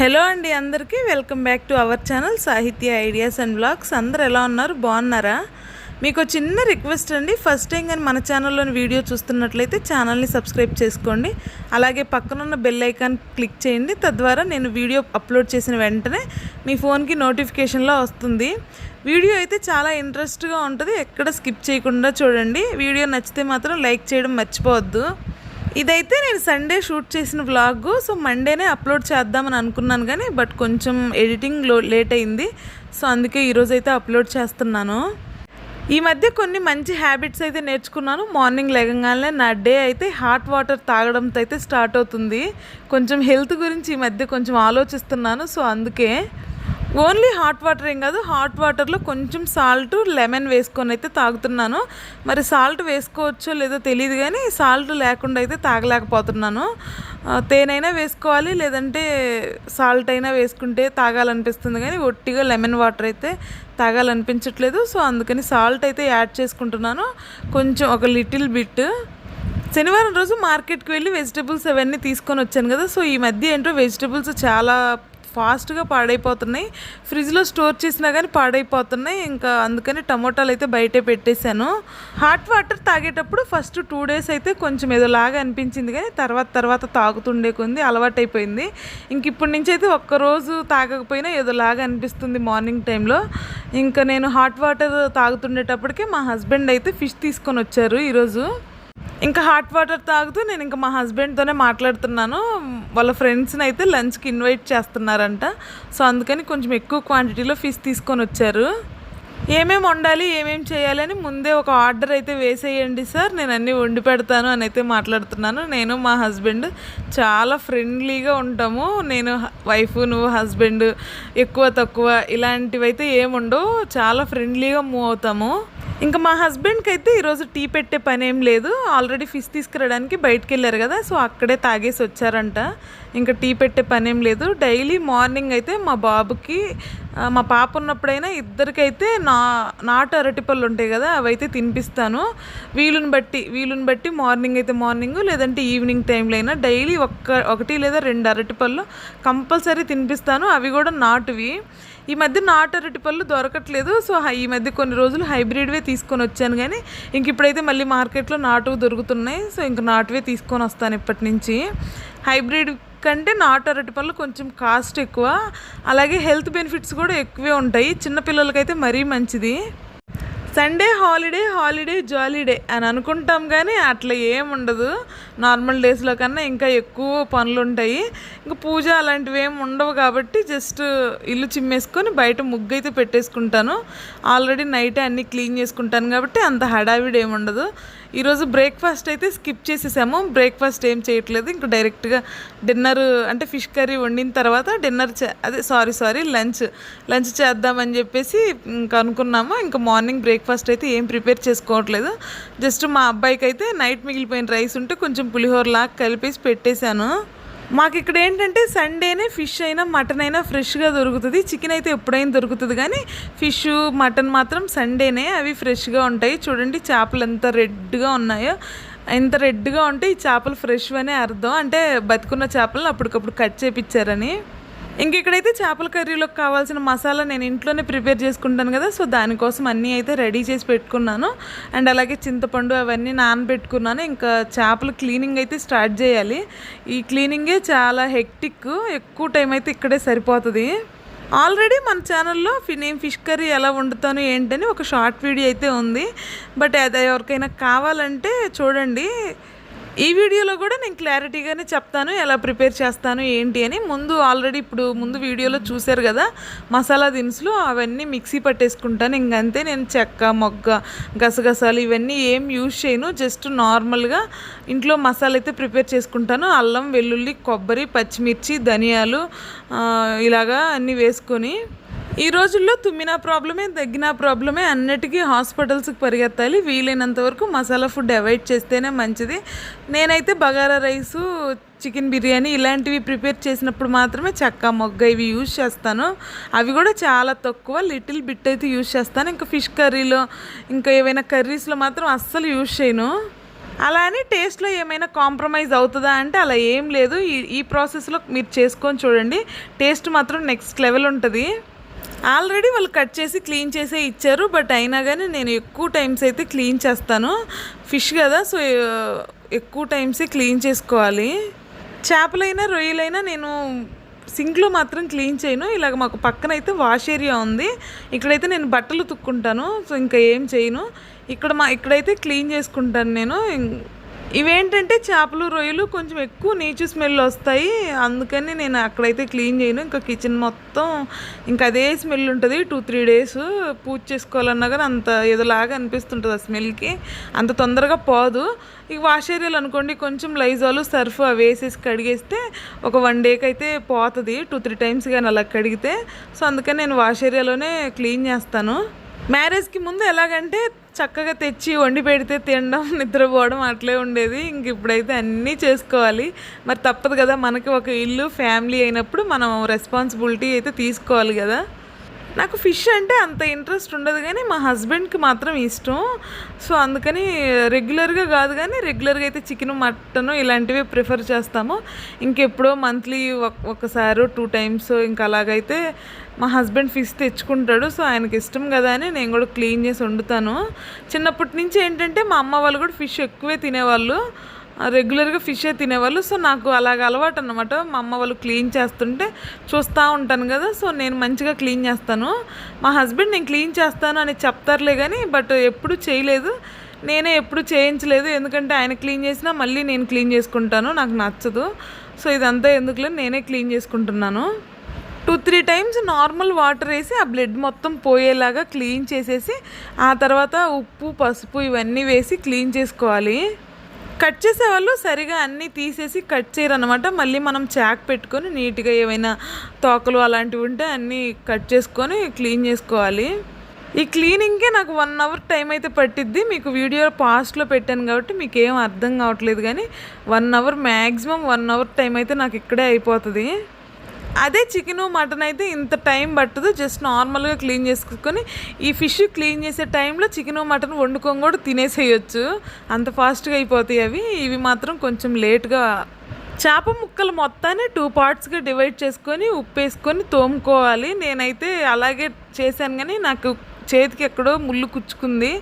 Hello అండి అందరికీ welcome back to our channel Sahitya ideas and blogs. అందరు ఎలా ఉన్నారు? బాగున్నారా? మీకు చిన్న రిక్వెస్ట్ అండి ఫస్ట్ టైం కానీ మన ఛానల్లోని వీడియో చూస్తున్నట్లయితే ఛానల్ని సబ్స్క్రైబ్ చేసుకోండి. అలాగే పక్కనున్న బెల్ ఐకాన్ క్లిక్ చేయండి. తద్వారా నేను వీడియో అప్లోడ్ చేసిన వెంటనే మీ ఫోన్కి నోటిఫికేషన్లో వస్తుంది. వీడియో అయితే చాలా ఇంట్రెస్ట్గా ఉంటుంది ఎక్కడ స్కిప్ చేయకుండా చూడండి. వీడియో నచ్చితే మాత్రం లైక్ చేయడం మర్చిపోవద్దు. ఇదైతే నేను సండే షూట్ చేసిన వ్లాగ్ సో మండేనే అప్లోడ్ చేద్దామని అనుకున్నాను కానీ బట్ కొంచెం ఎడిటింగ్లో లేట్ అయింది. సో అందుకే ఈరోజు అయితే అప్లోడ్ చేస్తున్నాను. ఈ మధ్య కొన్ని మంచి హ్యాబిట్స్ అయితే నేర్చుకున్నాను. మార్నింగ్ లేగంగానే నా డే అయితే హాట్ వాటర్ తాగడంతో అయితే స్టార్ట్ అవుతుంది. కొంచెం హెల్త్ గురించి ఈ మధ్య కొంచెం ఆలోచిస్తున్నాను. సో అందుకే ఓన్లీ హాట్ వాటర్ ఏం కాదు హాట్ వాటర్లో కొంచెం సాల్ట్ లెమన్ వేసుకొని అయితే తాగుతున్నాను. మరి సాల్ట్ వేసుకోవచ్చో లేదో తెలియదు కానీ సాల్ట్ లేకుండా అయితే తాగలేకపోతున్నాను. తేనైనా వేసుకోవాలి లేదంటే సాల్ట్ అయినా వేసుకుంటే తాగాలనిపిస్తుంది కానీ ఒట్టిగా లెమన్ వాటర్ అయితే తాగాలనిపించట్లేదు. సో అందుకని సాల్ట్ అయితే యాడ్ చేసుకుంటున్నాను. కొంచెం ఒక లిటిల్ బిట్. శనివారం రోజు మార్కెట్కి వెళ్ళి వెజిటబుల్స్ అవన్నీ తీసుకొని వచ్చాను కదా సో ఈ మధ్య ఏంటో వెజిటబుల్స్ చాలా ఫాస్ట్గా పాడైపోతున్నాయి. ఫ్రిడ్జ్లో స్టోర్ చేసినా కానీ పాడైపోతున్నాయి. ఇంకా అందుకని టమోటాలు అయితే బయటే పెట్టేశాను. హాట్ వాటర్ తాగేటప్పుడు ఫస్ట్ టూ డేస్ అయితే కొంచెం ఏదోలాగా అనిపించింది కానీ తర్వాత తర్వాత తాగుతుండే కొంది అలవాటైపోయింది. ఇంక ఇప్పటి నుంచి అయితే ఒక్కరోజు తాగకపోయినా ఏదోలాగా అనిపిస్తుంది మార్నింగ్ టైంలో. ఇంకా నేను హాట్ వాటర్ తాగుతుండేటప్పటికే మా హస్బెండ్ అయితే ఫిష్ తీసుకొని వచ్చారు ఈరోజు. ఇంకా హాట్ వాటర్ తాగుతూ నేను ఇంకా మా హస్బెండ్తోనే మాట్లాడుతున్నాను. వాళ్ళ ఫ్రెండ్స్ని అయితే లంచ్కి ఇన్వైట్ చేస్తున్నారంట. సో అందుకని కొంచెం ఎక్కువ క్వాంటిటీలో ఫిష్ తీసుకొని వచ్చారు. ఏమేమి వండాలి ఏమేమి చేయాలి అని ముందే ఒక ఆర్డర్ అయితే వేసేయండి సార్. నేను అన్నీ వండి పెడతాను అని అయితే మాట్లాడుతున్నాను. నేను మా హస్బెండ్ చాలా ఫ్రెండ్లీగా ఉంటాము. నేను వైఫ్ నువ్వు హస్బెండ్ ఎక్కువ తక్కువ ఇలాంటివైతే ఏముండవు. చాలా ఫ్రెండ్లీగా మూవ్ అవుతాము. ఇంకా మా హస్బెండ్కి అయితే ఈరోజు టీ పెట్టే పని ఏం లేదు. ఆల్రెడీ ఫిష్ తీసుకురావడానికి బయటకు వెళ్ళారు కదా సో అక్కడే తాగేసి వచ్చారంట. ఇంకా టీ పెట్టే పని ఏం లేదు. డైలీ మార్నింగ్ అయితే మా బాబుకి మా పాప ఉన్నప్పుడైనా ఇద్దరికైతే నా నాటు అరటిపళ్ళు ఉంటాయి కదా అవైతే తినిపిస్తాను. వీలుని బట్టి వీలుని బట్టి మార్నింగ్ అయితే మార్నింగ్ లేదంటే ఈవినింగ్ టైంలో అయినా డైలీ ఒక్క ఒకటి లేదా రెండు అరటిపళ్ళు కంపల్సరీ తినిపిస్తాను. అవి కూడా నాటువి. ఈ మధ్య నాటు అరటి పళ్ళు దొరకట్లేదు. సో ఈ మధ్య కొన్ని రోజులు హైబ్రిడ్వే తీసుకొని వచ్చాను కానీ ఇంక ఇప్పుడైతే మళ్ళీ మార్కెట్లో నాటు దొరుకుతున్నాయి. సో ఇంక నాటువే తీసుకొని వస్తాను ఇప్పటి నుంచి. హైబ్రిడ్ కంటే నాటు అరటి పళ్ళు కొంచెం కాస్ట్ ఎక్కువ. అలాగే హెల్త్ బెనిఫిట్స్ కూడా ఎక్కువే ఉంటాయి. చిన్నపిల్లలకైతే మరీ మంచిది. సండే హాలిడే హాలిడే జాలీడే అని అనుకుంటాం కానీ అట్లా ఏముండదు. ఉండదు నార్మల్ డేస్లో కన్నా ఇంకా ఎక్కువ పనులు ఉంటాయి ఇంకా పూజ అలాంటివి ఏమి ఉండవు కాబట్టి జస్ట్ ఇల్లు చిమ్మేసుకొని బయట ముగ్గు అయితే పెట్టేసుకుంటాను. ఆల్రెడీ నైటే అన్నీ క్లీన్ చేసుకుంటాను కాబట్టి అంత హడావిడి ఏమి ఉండదు ఈరోజు బ్రేక్ఫాస్ట్ అయితే స్కిప్ చేసేసాము. బ్రేక్ఫాస్ట్ ఏం చేయట్లేదు. ఇంకా డైరెక్ట్గా డిన్నర్ అంటే ఫిష్ కర్రీ వండిన తర్వాత డిన్నర్ చే అదే సారీ సారీ లంచ్ లంచ్ చేద్దామని చెప్పేసి ఇంకా అనుకున్నాము. ఇంకా మార్నింగ్ బ్రేక్ఫాస్ట్ అయితే ఏం ప్రిపేర్ చేసుకోవట్లేదు. జస్ట్ మా అబ్బాయికి అయితే నైట్ మిగిలిపోయిన రైస్ ఉంటే కొంచెం పులిహోరలాగా కలిపేసి పెట్టేశాను. మాకు ఇక్కడ ఏంటంటే సండేనే ఫిష్ అయినా మటన్ అయినా ఫ్రెష్గా దొరుకుతుంది. చికెన్ అయితే ఎప్పుడైనా దొరుకుతుంది కానీ ఫిష్ మటన్ మాత్రం సండేనే అవి ఫ్రెష్గా ఉంటాయి. చూడండి చేపలు ఎంత రెడ్గా ఉన్నాయో. ఎంత రెడ్గా ఉంటే ఈ చేపలు ఫ్రెష్ అనే అర్థం. అంటే బతుకున్న చేపలను అప్పటికప్పుడు కట్ చేపించారని ఇంక ఇక్కడైతే చేపల కర్రీలోకి కావాల్సిన మసాలా నేను ఇంట్లోనే ప్రిపేర్ చేసుకుంటాను కదా సో దానికోసం అన్నీ అయితే రెడీ చేసి పెట్టుకున్నాను. అండ్ అలాగే చింతపండు అవన్నీ నానబెట్టుకున్నాను. ఇంకా చేపల క్లీనింగ్ అయితే స్టార్ట్ చేయాలి. ఈ క్లీనింగే చాలా హెక్టిక్ ఎక్కువ టైం అయితే ఇక్కడే సరిపోతుంది. ఆల్రెడీ మన ఛానల్లో నేను ఫిష్ కర్రీ ఎలా వండుతాను ఏంటని ఒక షార్ట్ వీడియో అయితే ఉంది. బట్ అది ఎవరికైనా కావాలంటే చూడండి. ఈ వీడియోలో కూడా నేను క్లారిటీగానే చెప్తాను ఎలా ప్రిపేర్ చేస్తాను ఏంటి అని. ముందు ఆల్రెడీ ఇప్పుడు ముందు వీడియోలో చూశారు కదా మసాలా దినుసులు అవన్నీ మిక్సీ పట్టేసుకుంటాను. ఇంకంతే నేను చెక్క మొగ్గ గసగసాలు ఇవన్నీ ఏం యూజ్ చేయను. జస్ట్ నార్మల్గా ఇంట్లో మసాలా అయితే ప్రిపేర్ చేసుకుంటాను. అల్లం వెల్లుల్లి కొబ్బరి పచ్చిమిర్చి ధనియాలు ఇలాగా అన్నీ వేసుకొని ఈ రోజుల్లో తుమ్మిన ప్రాబ్లమే తగ్గిన ప్రాబ్లమే అన్నిటికీ హాస్పిటల్స్కి పరిగెత్తాలి. వీలైనంత వరకు మసాలా ఫుడ్ అవాయిడ్ చేస్తేనే మంచిది. నేనైతే బగారా రైసు చికెన్ బిర్యానీ ఇలాంటివి ప్రిపేర్ చేసినప్పుడు మాత్రమే చెక్క మొగ్గ ఇవి యూజ్ చేస్తాను. అవి కూడా చాలా తక్కువ లిటిల్ బిట్ అయితే యూజ్ చేస్తాను. ఇంకా ఫిష్ కర్రీలో ఇంకా ఏవైనా కర్రీస్లో మాత్రం అస్సలు యూజ్ చేయను. అలా అని టేస్ట్లో ఏమైనా కాంప్రమైజ్ అవుతుందా అంటే అలా ఏం లేదు. ఈ ఈ ప్రాసెస్లో మీరు చేసుకొని చూడండి. టేస్ట్ మాత్రం నెక్స్ట్ లెవెల్ ఉంటుంది. ఆల్రెడీ వాళ్ళు కట్ చేసి క్లీన్ చేసే ఇచ్చారు బట్ అయినా కానీ నేను ఎక్కువ టైమ్స్ అయితే క్లీన్ చేస్తాను. ఫిష్ కదా సో ఎక్కువ టైమ్సే క్లీన్ చేసుకోవాలి. చేపలైనా రొయ్యలైనా నేను సింక్లో మాత్రం క్లీన్ చేయను. ఇలాగ మాకు పక్కన అయితే వాష్ ఏరియా ఉంది. ఇక్కడైతే నేను బట్టలు తుక్కుంటాను సో ఇంకా ఏం చేయను. ఇక్కడ మా ఇక్కడైతే క్లీన్ చేసుకుంటాను నేను. ఇవేంటంటే చేపలు రొయ్యలు కొంచెం ఎక్కువ నీచు స్మెల్ వస్తాయి. అందుకని నేను అక్కడైతే క్లీన్ చేయను. ఇంకా కిచెన్ మొత్తం ఇంకా అదే స్మెల్ ఉంటుంది. టూ త్రీ డేస్ పూజ చేసుకోవాలన్నా కానీ అంత ఏదోలాగా అనిపిస్తుంటుంది ఆ స్మెల్కి. అంత తొందరగా పోదు. ఇక వాష్ ఏరియాలు అనుకోండి కొంచెం లైజాలు సర్ఫ్ అవి వేసేసి కడిగేస్తే ఒక వన్ డేకి అయితే పోతుంది. టూ త్రీ టైమ్స్ కానీ అలా కడిగితే. సో అందుకని నేను వాష్ ఏరియాలోనే క్లీన్ చేస్తాను. మ్యారేజ్కి ముందు ఎలాగంటే చక్కగా తెచ్చి వండి పెడితే తినడం నిద్రపోవడం అట్లే ఉండేది. ఇంక ఇప్పుడైతే అన్నీ చేసుకోవాలి. మరి తప్పదు కదా మనకి ఒక ఇల్లు ఫ్యామిలీ అయినప్పుడు మనం రెస్పాన్సిబిలిటీ అయితే తీసుకోవాలి కదా. నాకు ఫిష్ అంటే అంత ఇంట్రెస్ట్ ఉండదు కానీ మా హస్బెండ్కి మాత్రం ఇష్టం. సో అందుకని రెగ్యులర్గా కాదు కానీ రెగ్యులర్గా అయితే చికెన్ మటన్ ఇలాంటివి ప్రిఫర్ చేస్తాము. ఇంకెప్పుడో మంత్లీ ఒకసారి టూ టైమ్స్ ఇంకా అలాగైతే మా హస్బెండ్ ఫిష్ తెచ్చుకుంటాడు. సో ఆయనకి ఇష్టం కదా అని నేను కూడా క్లీన్ చేసి వండుతాను. చిన్నప్పటి నుంచి ఏంటంటే మా అమ్మ వాళ్ళు కూడా ఫిష్ ఎక్కువే తినేవాళ్ళు. రెగ్యులర్గా ఫిషే తినేవాళ్ళు. సో నాకు అలాగ అలవాటు అనమాట మా అమ్మ వాళ్ళు క్లీన్ చేస్తుంటే చూస్తూ ఉంటాను కదా సో నేను మంచిగా క్లీన్ చేస్తాను. మా హస్బెండ్ నేను క్లీన్ చేస్తాను అని చెప్తారులే కానీ బట్ ఎప్పుడు చేయలేదు. నేనే ఎప్పుడు చేయించలేదు. ఎందుకంటే ఆయన క్లీన్ చేసినా మళ్ళీ నేను క్లీన్ చేసుకుంటాను. నాకు నచ్చదు. సో ఇదంతా ఎందుకులే నేనే క్లీన్ చేసుకుంటున్నాను. Two three times normal water వేసి ఆ బ్లడ్ మొత్తం పోయేలాగా క్లీన్ చేసేసి ఆ తర్వాత ఉప్పు పసుపు ఇవన్నీ వేసి క్లీన్ చేసుకోవాలి. కట్ చేసేవాళ్ళు సరిగా అన్నీ తీసేసి కట్ చేయరనమాట మళ్ళీ మనం చాక్ పెట్టుకొని నీట్గా ఏమైనా తోకలు అలాంటివి ఉంటే అన్నీ కట్ చేసుకొని క్లీన్ చేసుకోవాలి. ఈ క్లీనింగ్కే నాకు వన్ అవర్ టైం అయితే పట్టిద్ది. మీకు వీడియో పాస్ట్లో పెట్టాను కాబట్టి మీకు ఏం అర్థం కావట్లేదు కానీ one hour maximum one hour time అయితే నాకు ఇక్కడే అయిపోతుంది. అదే చికెను మటన్ అయితే ఇంత టైం పట్టదు. జస్ట్ నార్మల్గా క్లీన్ చేసుకొని ఈ ఫిష్ క్లీన్ చేసే టైంలో చికెను మటన్ వండుకొని కూడా తినేసేయచ్చు. అంత ఫాస్ట్గా అయిపోతాయి అవి. ఇవి మాత్రం కొంచెం లేట్గా చేప ముక్కలు మొత్తాన్ని టూ పార్ట్స్గా డివైడ్ చేసుకొని ఉప్పు వేసుకొని తోముకోవాలి. నేనైతే అలాగే చేశాను కానీ నాకు చేతికి ఎక్కడో ముళ్ళు కుచ్చుకుంది.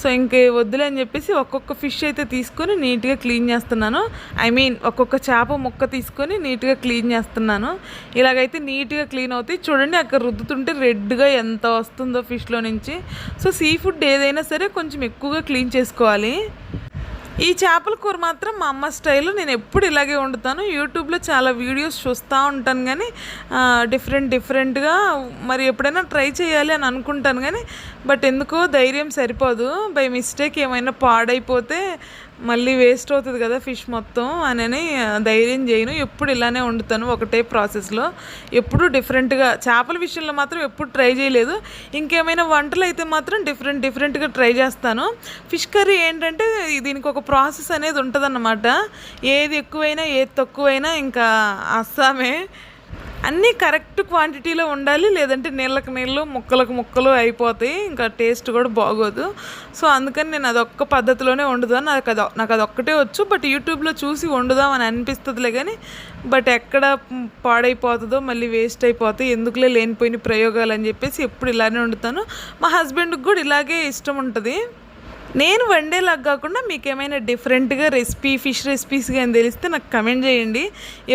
సో ఇంక వద్దులే అని చెప్పేసి ఒక్కొక్క ఫిష్ అయితే తీసుకొని నీట్గా క్లీన్ చేస్తున్నాను. ఐ మీన్ ఒక్కొక్క చేప ముక్క తీసుకొని నీట్గా క్లీన్ చేస్తున్నాను. ఇలాగైతే నీట్గా క్లీన్ అవుతాయి. చూడండి అక్కడ రుద్దుతుంటే రెడ్గా ఎంత వస్తుందో ఫిష్లో నుంచి. సో సీ ఫుడ్ ఏదైనా సరే కొంచెం ఎక్కువగా క్లీన్ చేసుకోవాలి. ఈ చేపల కూర మాత్రం మా అమ్మ స్టైల్ నేను ఎప్పుడు ఇలాగే వండుతాను. యూట్యూబ్లో చాలా వీడియోస్ చూస్తూ ఉంటాను కానీ డిఫరెంట్ డిఫరెంట్గా మరి ఎప్పుడైనా ట్రై చేయాలి అని అనుకుంటాను కానీ బట్ ఎందుకో ధైర్యం సరిపోదు. బై మిస్టేక్ ఏమైనా పాడైపోతే మళ్ళీ వేస్ట్ అవుతుంది కదా ఫిష్ మొత్తం అని ధైర్యం చేయను. ఎప్పుడు ఇలానే వండుతాను ఒకటే ప్రాసెస్లో ఎప్పుడు డిఫరెంట్గా చేపల విషయంలో మాత్రం ఎప్పుడు ట్రై చేయలేదు. ఇంకేమైనా వంటలు అయితే మాత్రం డిఫరెంట్ డిఫరెంట్గా ట్రై చేస్తాను. ఫిష్ కర్రీ ఏంటంటే దీనికి ఒక ప్రాసెస్ అనేది ఉంటుందన్నమాట. ఏది ఎక్కువైనా ఏది తక్కువైనా ఇంకా అస్సామే. అన్నీ కరెక్ట్ క్వాంటిటీలో ఉండాలి లేదంటే నీళ్ళకి నీళ్ళు ముక్కలకు ముక్కలు అయిపోతాయి ఇంకా టేస్ట్ కూడా బాగోదు. సో అందుకని నేను అదొక్క పద్ధతిలోనే వండుదాను నాకు అది నాకు అది ఒక్కటే వచ్చు బట్ యూట్యూబ్లో చూసి వండుదాం అని అనిపిస్తుందిలే కానీ బట్ ఎక్కడ పాడైపోతుందో మళ్ళీ వేస్ట్ అయిపోతాయి ఎందుకులే లేనిపోయిన ప్రయోగాలు అని చెప్పేసి ఎప్పుడు ఇలానే వండుతాను. మా హస్బెండ్కి కూడా ఇలాగే ఇష్టం ఉంటుంది. నేను వండేలాగా కాకుండా మీకు ఏమైనా డిఫరెంట్గా రెసిపీ ఫిష్ రెసిపీస్ కానీ తెలిస్తే నాకు కమెంట్ చేయండి.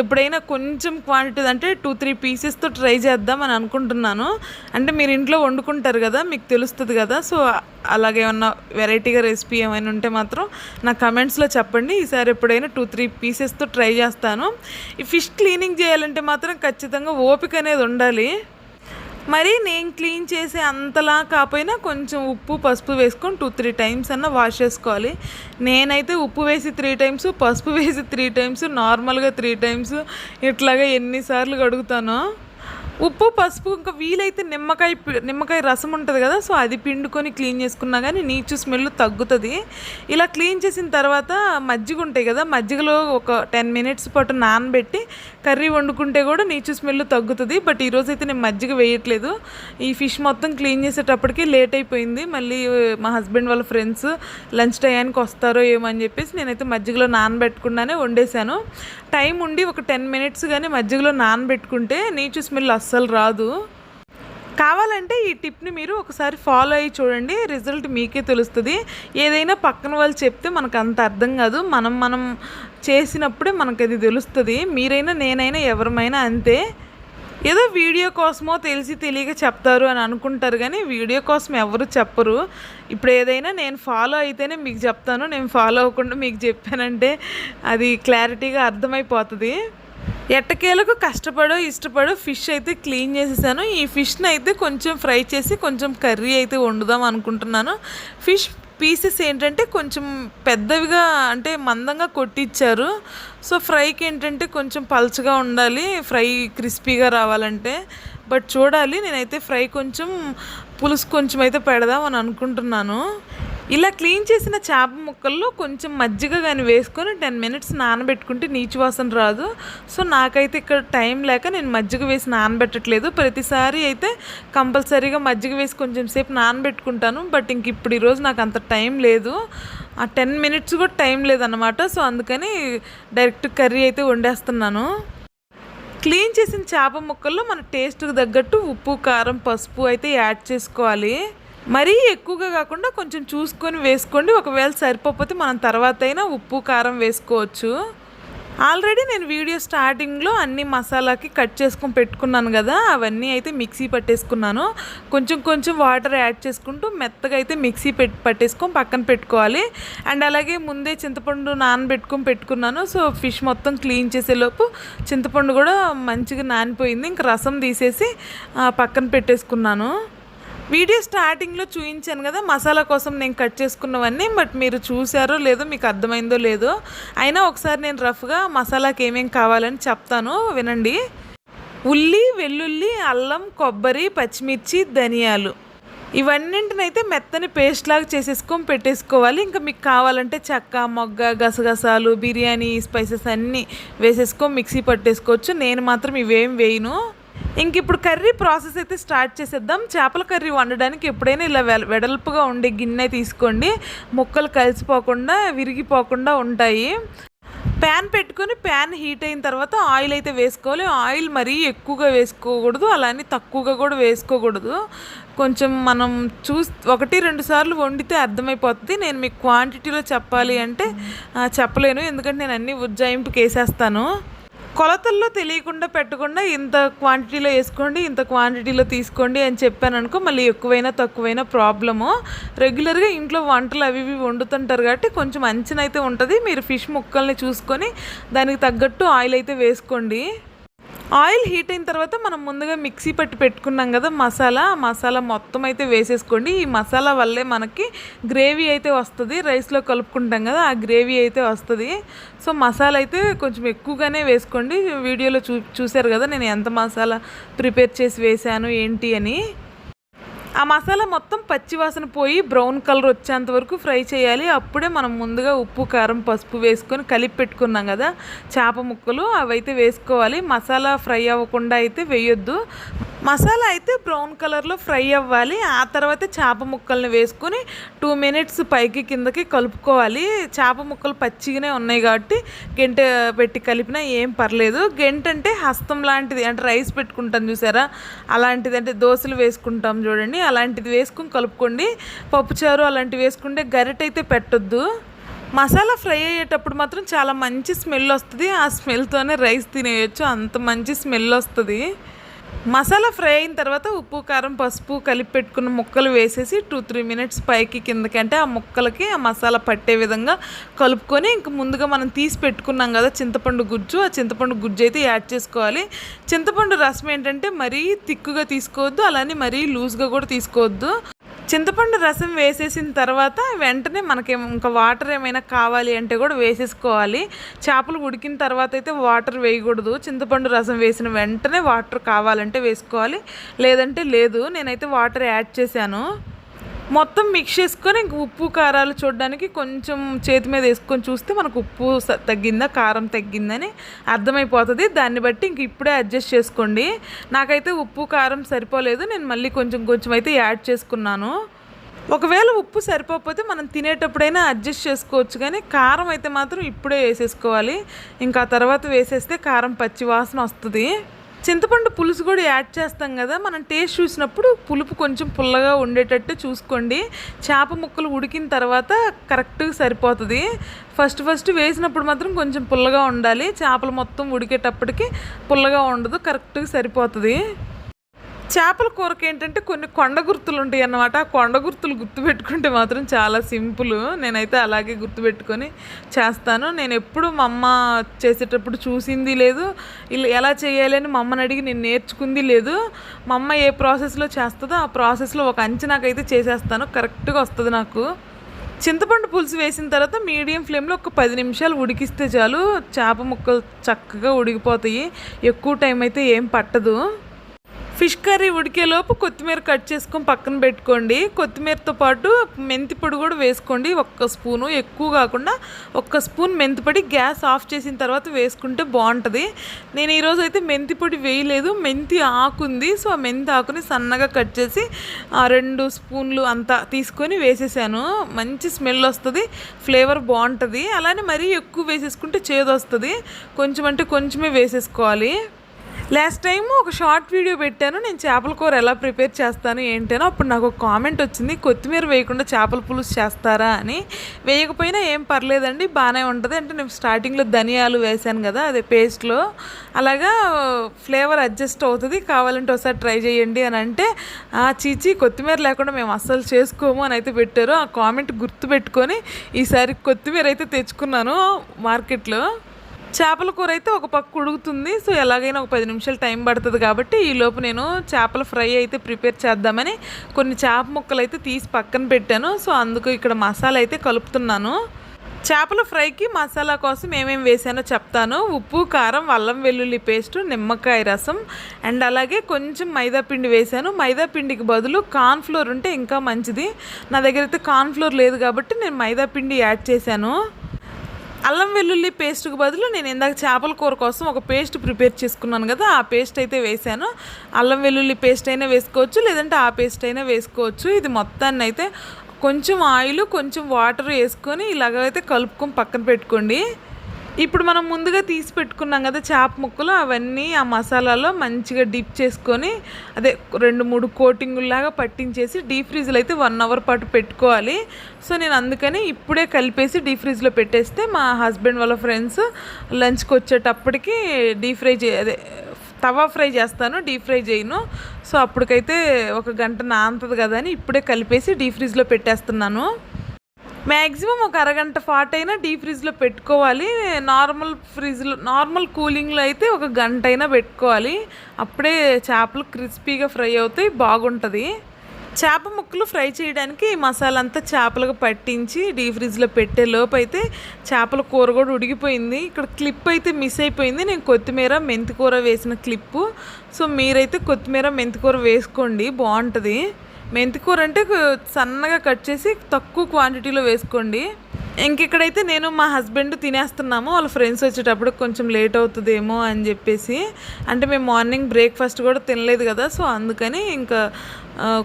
ఎప్పుడైనా కొంచెం క్వాంటిటీ అంటే టూ త్రీ పీసెస్తో ట్రై చేద్దాం అని అనుకుంటున్నాను. అంటే మీరు ఇంట్లో వండుకుంటారు కదా మీకు తెలుస్తుంది కదా. సో అలాగే ఏమన్నా వెరైటీగా రెసిపీ ఏమైనా ఉంటే మాత్రం నా కమెంట్స్లో చెప్పండి. ఈసారి ఎప్పుడైనా టూ త్రీ పీసెస్తో ట్రై చేస్తాను. ఈ ఫిష్ క్లీనింగ్ చేయాలంటే మాత్రం ఖచ్చితంగా ఓపిక అనేది ఉండాలి. మరి నేను క్లీన్ చేసే అంతలా కాకపోయినా కొంచెం ఉప్పు పసుపు వేసుకొని టూ త్రీ టైమ్స్ అన్న వాష్ చేసుకోవాలి. నేనైతే ఉప్పు వేసి త్రీ టైమ్స్ పసుపు వేసి త్రీ టైమ్స్ నార్మల్గా త్రీ టైమ్స్ ఇట్లాగా ఎన్నిసార్లు కడుగుతానో. ఉప్పు పసుపు ఇంకా వీలైతే నిమ్మకాయ నిమ్మకాయ రసం ఉంటుంది కదా సో అది పిండుకొని క్లీన్ చేసుకున్నా కానీ నీచు స్మెల్ తగ్గుతుంది. ఇలా క్లీన్ చేసిన తర్వాత మజ్జిగ ఉంటాయి కదా మజ్జిగలో ఒక టెన్ మినిట్స్ పాటు నానబెట్టి కర్రీ వండుకుంటే కూడా నీచు స్మెల్ తగ్గుతుంది బట్ ఈరోజు అయితే నేను మజ్జిగ వేయట్లేదు. ఈ ఫిష్ మొత్తం క్లీన్ చేసేటప్పటికి లేట్ అయిపోయింది. మళ్ళీ మా హస్బెండ్ వాళ్ళ ఫ్రెండ్స్ లంచ్ టయానికి వస్తారో ఏమో అని చెప్పేసి నేనైతే మజ్జిగలో నానబెట్టకుండానే వండేసాను టైం ఉండి ఒక టెన్ మినిట్స్ కానీ మజ్జిగలో నానబెట్టుకుంటే నీచు స్మెల్ అస్సలు రాదు. కావాలంటే ఈ టిప్ని మీరు ఒకసారి ఫాలో అయ్యి చూడండి రిజల్ట్ మీకే తెలుస్తుంది. ఏదైనా పక్కన వాళ్ళు చెప్తే మనకు అంత అర్థం కాదు. మనం మనం చేసినప్పుడే మనకు అది తెలుస్తుంది. మీరైనా నేనైనా ఎవరమైనా అంతే. ఏదో వీడియో కోసమో తెలిసి తెలియక చెప్తారు అని అనుకుంటారు కానీ వీడియో కోసం ఎవరు చెప్పరు. ఇప్పుడు ఏదైనా నేను ఫాలో అయితేనే మీకు చెప్తాను. నేను ఫాలో అవ్వకుండా మీకు చెప్పానంటే అది క్లారిటీగా అర్థమైపోతుంది. ఎట్టకేలకు కష్టపడో ఇష్టపడో ఫిష్ అయితే క్లీన్ చేసేసాను. ఈ ఫిష్ని అయితే కొంచెం ఫ్రై చేసి కొంచెం కర్రీ అయితే వండుదాం అనుకుంటున్నాను. ఫిష్ పీసెస్ ఏంటంటే కొంచెం పెద్దవిగా అంటే మందంగా కొట్టిచ్చారు. సో ఫ్రైకి ఏంటంటే కొంచెం పల్చగా ఉండాలి ఫ్రై క్రిస్పీగా రావాలంటే. బట్ చూడాలి నేనైతే ఫ్రై కొంచెం పులుసు కొంచెం అయితే పెడదాం అని అనుకుంటున్నాను. ఇలా క్లీన్ చేసిన చేప ముక్కల్లో కొంచెం మజ్జిగ కానీ వేసుకొని టెన్ మినిట్స్ నానబెట్టుకుంటే నీచు వాసన రాదు. సో నాకైతే ఇక్కడ టైం లేక నేను మజ్జిగ వేసి నానబెట్టట్లేదు. ప్రతిసారి అయితే కంపల్సరీగా మజ్జిగ వేసి కొంచెం సేపు నానబెట్టుకుంటాను. బట్ ఇంక ఇప్పుడు ఈరోజు నాకు అంత టైం లేదు. ఆ టెన్ మినిట్స్ కూడా టైం లేదన్నమాట. సో అందుకని డైరెక్ట్ కర్రీ అయితే వండేస్తున్నాను. క్లీన్ చేసిన చేప ముక్కల్లో మన టేస్ట్కి తగ్గట్టు ఉప్పు కారం పసుపు అయితే యాడ్ చేసుకోవాలి. మరీ ఎక్కువగా కాకుండా కొంచెం చూసుకొని వేసుకోండి. ఒకవేళ సరిపోతే మనం తర్వాత అయినా ఉప్పు కారం వేసుకోవచ్చు. ఆల్రెడీ నేను వీడియో స్టార్టింగ్లో అన్ని మసాలాకి కట్ చేసుకొని పెట్టుకున్నాను కదా అవన్నీ అయితే మిక్సీ పట్టేసుకున్నాను. కొంచెం కొంచెం వాటర్ యాడ్ చేసుకుంటూ మెత్తగా అయితే మిక్సీ పెట్టి పట్టేసుకొని పక్కన పెట్టుకోవాలి. అండ్ అలాగే ముందే చింతపండు నానబెట్టుకొని పెట్టుకున్నాను. సో ఫిష్ మొత్తం క్లీన్ చేసేలోపు చింతపండు కూడా మంచిగా నానిపోయింది. ఇంక రసం తీసేసి పక్కన పెట్టేసుకున్నాను. వీడియో స్టార్టింగ్లో చూపించాను కదా మసాలా కోసం నేను కట్ చేసుకున్నవన్నీ బట్ మీరు చూసారో లేదో మీకు అర్థమైందో లేదో అయినా ఒకసారి నేను రఫ్గా మసాలాకి ఏమేమి కావాలని చెప్తాను వినండి. ఉల్లి వెల్లుల్లి అల్లం కొబ్బరి పచ్చిమిర్చి ధనియాలు. ఇవన్నింటినైతే మెత్తని పేస్ట్ లాగా చేసేసుకొని పెట్టేసుకోవాలి. ఇంకా మీకు కావాలంటే చెక్క మొగ్గ గసగసాలు బిర్యానీ స్పైసెస్ అన్నీ వేసేసుకొని మిక్సీ పట్టేసుకోవచ్చు. నేను మాత్రం ఇవేం వేయను. ఇంక ఇప్పుడు కర్రీ ప్రాసెస్ అయితే స్టార్ట్ చేసేద్దాం. చేపల కర్రీ వండడానికి ఎప్పుడైనా ఇలా వెడల్పుగా ఉండే గిన్నె తీసుకోండి. ముక్కలు కలిసిపోకుండా విరిగిపోకుండా ఉంటాయి. ప్యాన్ పెట్టుకొని ప్యాన్ హీట్ అయిన తర్వాత ఆయిల్ అయితే వేసుకోవాలి. ఆయిల్ మరీ ఎక్కువగా వేసుకోకూడదు. అలానే తక్కువగా కూడా వేసుకోకూడదు. కొంచెం మనం చూస్ ఒకటి రెండు సార్లు వండితే అర్థమైపోతుంది. నేను మీకు క్వాంటిటీలో చెప్పాలి అంటే చెప్పలేను. ఎందుకంటే నేను అన్నీ ఉజ్జాయింపుకి వేసేస్తాను. కొలతల్లో తెలియకుండా పెట్టకుండా ఇంత క్వాంటిటీలో వేసుకోండి ఇంత క్వాంటిటీలో తీసుకోండి అని చెప్పాను అనుకో మళ్ళీ ఎక్కువైనా తక్కువైనా ప్రాబ్లము. రెగ్యులర్గా ఇంట్లో వంటలు అవి ఇవి వండుతుంటారు కాబట్టి కొంచెం అంచనైతే ఉంటుంది. మీరు ఫిష్ ముక్కల్ని చూసుకొని దానికి తగ్గట్టు ఆయిల్ అయితే వేసుకోండి. ఆయిల్ హీట్ అయిన తర్వాత మనం ముందుగా మిక్సీ పట్టి పెట్టుకున్నాం కదా మసాలా. మసాలా మొత్తం అయితే వేసేసుకోండి. ఈ మసాలా వల్లే మనకి గ్రేవీ అయితే వస్తుంది. రైస్లో కలుపుకుంటాం కదా ఆ గ్రేవీ అయితే వస్తుంది. సో మసాలా అయితే కొంచెం ఎక్కువగానే వేసుకోండి. వీడియోలో చూ చూసారు కదా నేను ఎంత మసాలా ప్రిపేర్ చేసి వేసాను ఏంటి అని. ఆ మసాలా మొత్తం పచ్చివాసన పోయి బ్రౌన్ కలర్ వచ్చేంత వరకు ఫ్రై చేయాలి. అప్పుడే మనం ముందుగా ఉప్పు కారం పసుపు వేసుకొని కలిపి పెట్టుకున్నాం కదా చేప ముక్కలు అవైతే వేసుకోవాలి. మసాలా ఫ్రై అవ్వకుండా అయితే వేయొద్దు. మసాలా అయితే బ్రౌన్ కలర్లో ఫ్రై అవ్వాలి. ఆ తర్వాత చేప ముక్కల్ని వేసుకొని టూ మినిట్స్ పైకి కిందకి కలుపుకోవాలి. చేప ముక్కలు పచ్చిగానే ఉన్నాయి కాబట్టి గెంట పెట్టి కలిపినా ఏం పర్లేదు. గెంట అంటే హస్తం లాంటిది అంటే రైస్ పెట్టుకుంటాం చూసారా? అలాంటిది అంటే దోశలు వేసుకుంటాం చూడండి. అలాంటిది వేసుకుని కలుపుకోండి. పప్పుచారు అలాంటివి వేసుకుంటే గరిటైతే పెట్టొద్దు. మసాలా ఫ్రై అయ్యేటప్పుడు మాత్రం చాలా మంచి స్మెల్ వస్తుంది. ఆ స్మెల్తోనే రైస్ తినేయచ్చు. అంత మంచి స్మెల్ వస్తుంది. మసాలా ఫ్రై అయిన తర్వాత ఉప్పు కారం పసుపు కలిపి పెట్టుకున్న ముక్కలు వేసేసి టూ త్రీ మినిట్స్ పైకి కిందకి అంటే ఆ ముక్కలకి ఆ మసాలా పట్టే విధంగా కలుపుకొని ఇంక ముందుగా మనం తీసి పెట్టుకున్నాం కదా చింతపండు గుజ్జు ఆ చింతపండు గుజ్జు అయితే యాడ్ చేసుకోవాలి. చింతపండు రసం ఏంటంటే మరీ తిక్కుగా తీసుకోవద్దు అలానే మరీ లూజ్గా కూడా తీసుకోవద్దు. చింతపండు రసం వేసేసిన తర్వాత వెంటనే మనకి ఇంకా వాటర్ ఏమైనా కావాలి అంటే కూడా వేసేసుకోవాలి. చేపలు ఉడికిన తర్వాత అయితే వాటర్ వేయకూడదు. చింతపండు రసం వేసిన వెంటనే వాటర్ కావాలంటే వేసుకోవాలి. లేదంటే లేదు. నేనైతే వాటర్ యాడ్ చేశాను. మొత్తం మిక్స్ చేసుకొని ఇంక ఉప్పు కారాలు చూడడానికి కొంచెం చేతి మీద వేసుకొని చూస్తే మనకు ఉప్పు తగ్గిందా కారం తగ్గిందని అర్థమైపోతుంది. దాన్ని బట్టి ఇంక ఇప్పుడే అడ్జస్ట్ చేసుకోండి. నాకైతే ఉప్పు కారం సరిపోలేదు. నేను మళ్ళీ కొంచెం కొంచెం అయితే యాడ్ చేసుకున్నాను. ఒకవేళ ఉప్పు సరిపోకపోతే మనం తినేటప్పుడైనా అడ్జస్ట్ చేసుకోవచ్చు కానీ కారం అయితే మాత్రం ఇప్పుడే వేసేసుకోవాలి. ఇంకా ఆ తర్వాత వేసేస్తే కారం పచ్చి వాసన వస్తుంది. చింతపండు పులుసు కూడా యాడ్ చేస్తాం కదా. మనం టేస్ట్ చూసినప్పుడు పులుపు కొంచెం పుల్లగా ఉండేటట్టు చూసుకోండి. చేప ముక్కలు ఉడికిన తర్వాత కరెక్ట్గా సరిపోతుంది. ఫస్ట్ ఫస్ట్ వేసినప్పుడు మాత్రం కొంచెం పుల్లగా ఉండాలి. చేపలు మొత్తం ఉడికేటప్పటికి పుల్లగా ఉండదు కరెక్ట్గా సరిపోతుంది. చేపల కూరకి ఏంటంటే కొన్ని కొండ గుర్తులు ఉంటాయి అన్నమాట. ఆ కొండ గుర్తులు గుర్తుపెట్టుకుంటే మాత్రం చాలా సింపుల్. నేనైతే అలాగే గుర్తుపెట్టుకొని చేస్తాను. నేను ఎప్పుడు మా అమ్మ చేసేటప్పుడు చూసింది లేదు. ఇలా ఎలా చేయాలి అని మా అమ్మని అడిగి నేను నేర్చుకుంది లేదు. మా అమ్మ ఏ ప్రాసెస్లో చేస్తుందో ఆ ప్రాసెస్లో ఒక అంచనాకైతే చేసేస్తాను. కరెక్ట్గా వస్తుంది నాకు. చింతపండు పులుసు వేసిన తర్వాత మీడియం ఫ్లేమ్లో ఒక పది నిమిషాలు ఉడికిస్తే చాలు. చేప ముక్కలు చక్కగా ఉడికిపోతాయి. ఎక్కువ టైం అయితే ఏం పట్టదు. ఫిష్ కర్రీ ఉడికేలోపు కొత్తిమీర కట్ చేసుకొని పక్కన పెట్టుకోండి. కొత్తిమీరతో పాటు మెంతి పొడి కూడా వేసుకోండి. ఒక్క స్పూను ఎక్కువ కాకుండా ఒక్క స్పూన్ మెంతి పొడి గ్యాస్ ఆఫ్ చేసిన తర్వాత వేసుకుంటే బాగుంటుంది. నేను ఈరోజు అయితే మెంతి పొడి వేయలేదు. మెంతి ఆకుంది సో ఆ మెంతి ఆకుని సన్నగా కట్ చేసి ఆ రెండు స్పూన్లు అంతా తీసుకొని వేసేసాను. మంచి స్మెల్ వస్తుంది. ఫ్లేవర్ బాగుంటుంది. అలానే మరీ ఎక్కువ వేసేసుకుంటే చేదు వస్తుంది కొంచెం అంటే కొంచెమే వేసేసుకోవాలి. లాస్ట్ టైం ఒక షార్ట్ వీడియో పెట్టాను నేను చేపల కూర ఎలా ప్రిపేర్ చేస్తాను ఏంటనో అప్పుడు నాకు ఒక కామెంట్ వచ్చింది కొత్తిమీర వేయకుండా చేపల పులుసు చేస్తారా? అని. వేయకపోయినా ఏం పర్లేదండి బాగానే ఉంటుంది. అంటే నేను స్టార్టింగ్లో ధనియాలు వేసాను కదా అదే పేస్ట్లో అలాగా ఫ్లేవర్ అడ్జస్ట్ అవుతుంది కావాలంటే ఒకసారి ట్రై చేయండి అని అంటే "ఆ, చీచి కొత్తిమీర లేకుండా మేము అస్సలు చేసుకోము అని అయితే పెట్టారు. ఆ కామెంట్ గుర్తుపెట్టుకొని ఈసారి కొత్తిమీర అయితే తెచ్చుకున్నాను మార్కెట్లో. చేపల కూర అయితే ఒక పక్క ఉడుకుతుంది. సో ఎలాగైనా ఒక పది నిమిషాలు టైం పడుతుంది కాబట్టి ఈలోపు నేను చేపల ఫ్రై అయితే ప్రిపేర్ చేద్దామని కొన్ని చేప ముక్కలు అయితే తీసి పక్కన పెట్టాను. సో అందుకు ఇక్కడ మసాలా అయితే కలుపుతున్నాను. చేపల ఫ్రైకి మసాలా కోసం ఏమేమి వేసానో చెప్తాను. ఉప్పు కారం అల్లం వెల్లుల్లి పేస్ట్ నిమ్మకాయ రసం అండ్ అలాగే కొంచెం మైదా పిండి వేసాను. మైదా పిండికి బదులు కార్న్ఫ్లోర్ ఉంటే ఇంకా మంచిది. నా దగ్గర అయితే కార్న్ఫ్లోర్ లేదు కాబట్టి నేను మైదా పిండి యాడ్ చేశాను. అల్లం వెల్లుల్లి పేస్ట్కి బదులు నేను ఇందాక చేపల కూర కోసం ఒక పేస్ట్ ప్రిపేర్ చేసుకున్నాను కదా ఆ పేస్ట్ అయితే వేసాను అల్లం వెల్లుల్లి పేస్ట్ అయినా వేసుకోవచ్చు లేదంటే ఆ పేస్ట్ అయినా వేసుకోవచ్చు. ఇది మొత్తాన్ని అయితే కొంచెం ఆయిల్ కొంచెం వాటర్ వేసుకొని ఇలాగైతే కలుపుకొని పక్కన పెట్టుకోండి. ఇప్పుడు మనం ముందుగా తీసి పెట్టుకున్నాం కదా చేప ముక్కలు అవన్నీ ఆ మసాలాలో మంచిగా డిప్ చేసుకొని అదే రెండు మూడు కోటింగుల్లాగా పట్టించేసి డీప్ ఫ్రిడ్జ్లో అయితే వన్ అవర్ పాటు పెట్టుకోవాలి. సో నేను అందుకని ఇప్పుడే కలిపేసి డీప్ ఫ్రిడ్జ్లో పెట్టేస్తే మా హస్బెండ్ వాళ్ళ ఫ్రెండ్స్ లంచ్కి వచ్చేటప్పటికి డీప్ ఫ్రై చే అదే తవా ఫ్రై చేస్తాను డీప్ ఫ్రై చేయను. సో అప్పటికైతే ఒక గంట నాంతది కదా అని ఇప్పుడే కలిపేసి డీప్ ఫ్రిడ్జ్లో పెట్టేస్తున్నాను. మ్యాక్సిమం ఒక అరగంట పాటు అయినా డీప్ ఫ్రిడ్జ్లో పెట్టుకోవాలి. నార్మల్ ఫ్రిడ్జ్లో నార్మల్ కూలింగ్లో అయితే ఒక గంట అయినా పెట్టుకోవాలి. అప్పుడే చేపలు క్రిస్పీగా ఫ్రై అవుతాయి బాగుంటుంది. చేప ముక్కలు ఫ్రై చేయడానికి మసాలా అంతా చేపలకు పట్టించి డీప్ ఫ్రిడ్జ్లో పెట్టే లోపు అయితే చేపల కూర కూడా ఉడిగిపోయింది ఇక్కడ క్లిప్ అయితే మిస్ అయిపోయింది. నేను కొత్తిమీర మెంతికూర వేసిన క్లిప్పు. సో మీరైతే కొత్తిమీర మెంతికూర వేసుకోండి. బాగుంటుంది. మెంతికూర అంటే సన్నగా కట్ చేసి తక్కువ క్వాంటిటీలో వేసుకోండి. ఇంక ఇక్కడైతే నేను మా హస్బెండ్ తినేస్తున్నాము. వాళ్ళ ఫ్రెండ్స్ వచ్చేటప్పుడు కొంచెం లేట్ అవుతుందేమో అని చెప్పేసి. అంటే మేము మార్నింగ్ బ్రేక్ఫాస్ట్ కూడా తినలేదు కదా సో అందుకని ఇంకా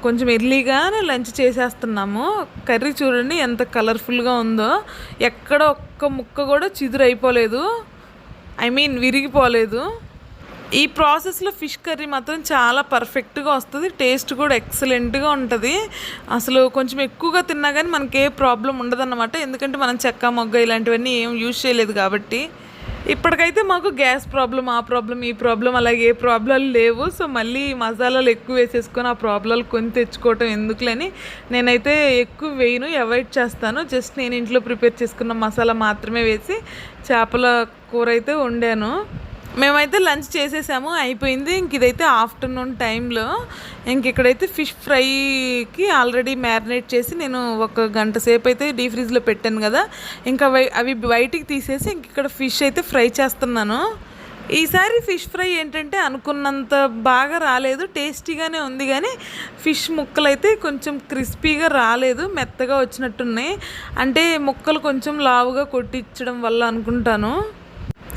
కొంచెం ఎర్లీగానే లంచ్ చేసేస్తున్నాము. కర్రీ చూడండి ఎంత కలర్ఫుల్గా ఉందో. ఎక్కడ ఒక్క ముక్క కూడా చిదురు అయిపోలేదు ఐ మీన్ విరిగిపోలేదు. ఈ ప్రాసెస్లో ఫిష్ కర్రీ మాత్రం చాలా పర్ఫెక్ట్గా వస్తుంది. టేస్ట్ కూడా ఎక్సలెంట్గా ఉంటుంది. అసలు కొంచెం ఎక్కువగా తిన్నా కానీ మనకి ఏ ప్రాబ్లం ఉండదన్నమాట. ఎందుకంటే మనం చెక్క మొగ్గ ఇలాంటివన్నీ ఏం యూజ్ చేయలేదు కాబట్టి. ఇప్పటికైతే మాకు గ్యాస్ ప్రాబ్లం ఆ ప్రాబ్లం ఈ ప్రాబ్లం అలాగే ఏ ప్రాబ్లాలు లేవు. సో మళ్ళీ మసాలాలు ఎక్కువ వేసేసుకొని ఆ ప్రాబ్లాలు కొని తెచ్చుకోవటం ఎందుకులని. నేనైతే ఎక్కువ వేయను అవాయిడ్ చేస్తాను. జస్ట్ నేను ఇంట్లో ప్రిపేర్ చేసుకున్న మసాలా మాత్రమే వేసి చేపల కూర అయితే వండాను. మేమైతే లంచ్ చేసేసాము అయిపోయింది. ఇంక ఇదైతే ఆఫ్టర్నూన్ టైంలో. ఇంక ఇక్కడైతే ఫిష్ ఫ్రైకి ఆల్రెడీ మ్యారినేట్ చేసి నేను ఒక గంట సేపు అయితే డీ ఫ్రిడ్జ్లో పెట్టాను కదా. ఇంకా అవి బయటికి తీసేసి ఇంక ఇక్కడ ఫిష్ అయితే ఫ్రై చేస్తున్నాను. ఈసారి ఫిష్ ఫ్రై ఏంటంటే అనుకున్నంత బాగా రాలేదు టేస్టీగానే ఉంది కానీ ఫిష్ ముక్కలు అయితే కొంచెం క్రిస్పీగా రాలేదు మెత్తగా వచ్చినట్టున్నాయి. అంటే ముక్కలు కొంచెం లావుగా కొట్టించడం వల్ల అనుకుంటాను.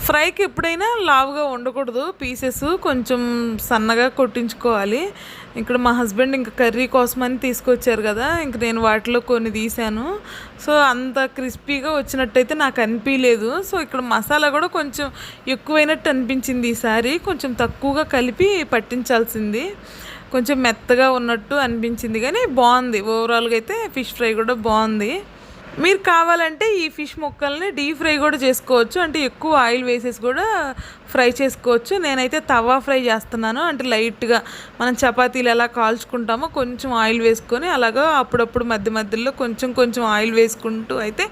ఫ్రైకి ఎప్పుడైనా లావుగా ఉండకూడదు పీసెస్ కొంచెం సన్నగా కొట్టించుకోవాలి. ఇక్కడ మా హస్బెండ్ ఇంకా కర్రీ కోసమని తీసుకొచ్చారు కదా ఇంక నేను వాటిలో కొన్ని తీసాను సో అంత క్రిస్పీగా వచ్చినట్టయితే నాకు అనిపించలేదు సో ఇక్కడ మసాలా కూడా కొంచెం ఎక్కువైనట్టు అనిపించింది ఈసారి. కొంచెం తక్కువగా కలిపి పట్టించాల్సింది. కొంచెం మెత్తగా ఉన్నట్టు అనిపించింది కానీ బాగుంది. ఓవరాల్గా అయితే ఫిష్ ఫ్రై కూడా బాగుంది. మీరు కావాలంటే ఈ ఫిష్ ముక్కల్ని డీప్ ఫ్రై కూడా చేసుకోవచ్చు. అంటే ఎక్కువ ఆయిల్ వేసేసి కూడా ఫ్రై చేసుకోవచ్చు. నేనైతే తవా ఫ్రై చేస్తున్నాను. అంటే లైట్గా మనం చపాతీలు ఎలా కాల్చుకుంటామో కొంచెం ఆయిల్ వేసుకొని అలాగా అప్పుడప్పుడు మధ్య మధ్యలో కొంచెం కొంచెం ఆయిల్ వేసుకుంటూ అయితే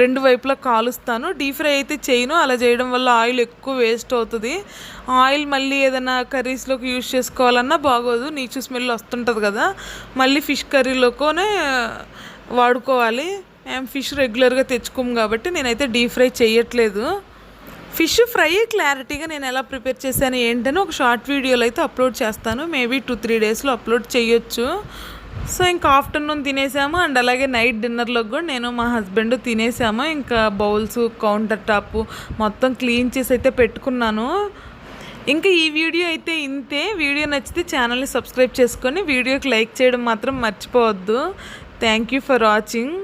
రెండు వైపులా కాలుస్తాను. డీప్ ఫ్రై అయితే చేయను. అలా చేయడం వల్ల ఆయిల్ ఎక్కువ వేస్ట్ అవుతుంది. ఆయిల్ మళ్ళీ ఏదైనా కర్రీస్లోకి యూజ్ చేసుకోవాలన్నా బాగోదు. నీచు స్మెల్ వస్తుంటుంది కదా. మళ్ళీ ఫిష్ కర్రీలోకోనే వాడుకోవాలి. మేము ఫిష్ రెగ్యులర్గా తెచ్చుకోము కాబట్టి నేనైతే డీప్ ఫ్రై చేయట్లేదు ఫిష్ ఫ్రై క్లారిటీగా నేను ఎలా ప్రిపేర్ చేశాను ఏంటని ఒక షార్ట్ వీడియోలో అయితే అప్లోడ్ చేస్తాను. మేబీ టూ త్రీ డేస్లో అప్లోడ్ చేయొచ్చు సో ఇంకా ఆఫ్టర్నూన్ తినేసాము అండ్ అలాగే నైట్ డిన్నర్లో కూడా నేను మా హస్బెండ్ తినేసాము. ఇంకా బౌల్స్ కౌంటర్ టాప్ మొత్తం క్లీన్ చేసి అయితే పెట్టుకున్నాను. ఇంకా ఈ వీడియో అయితే ఇంతే. వీడియో నచ్చితే ఛానల్ని సబ్స్క్రైబ్ చేసుకొని వీడియోకి లైక్ చేయడం మాత్రం మర్చిపోవద్దు. Thank you for watching.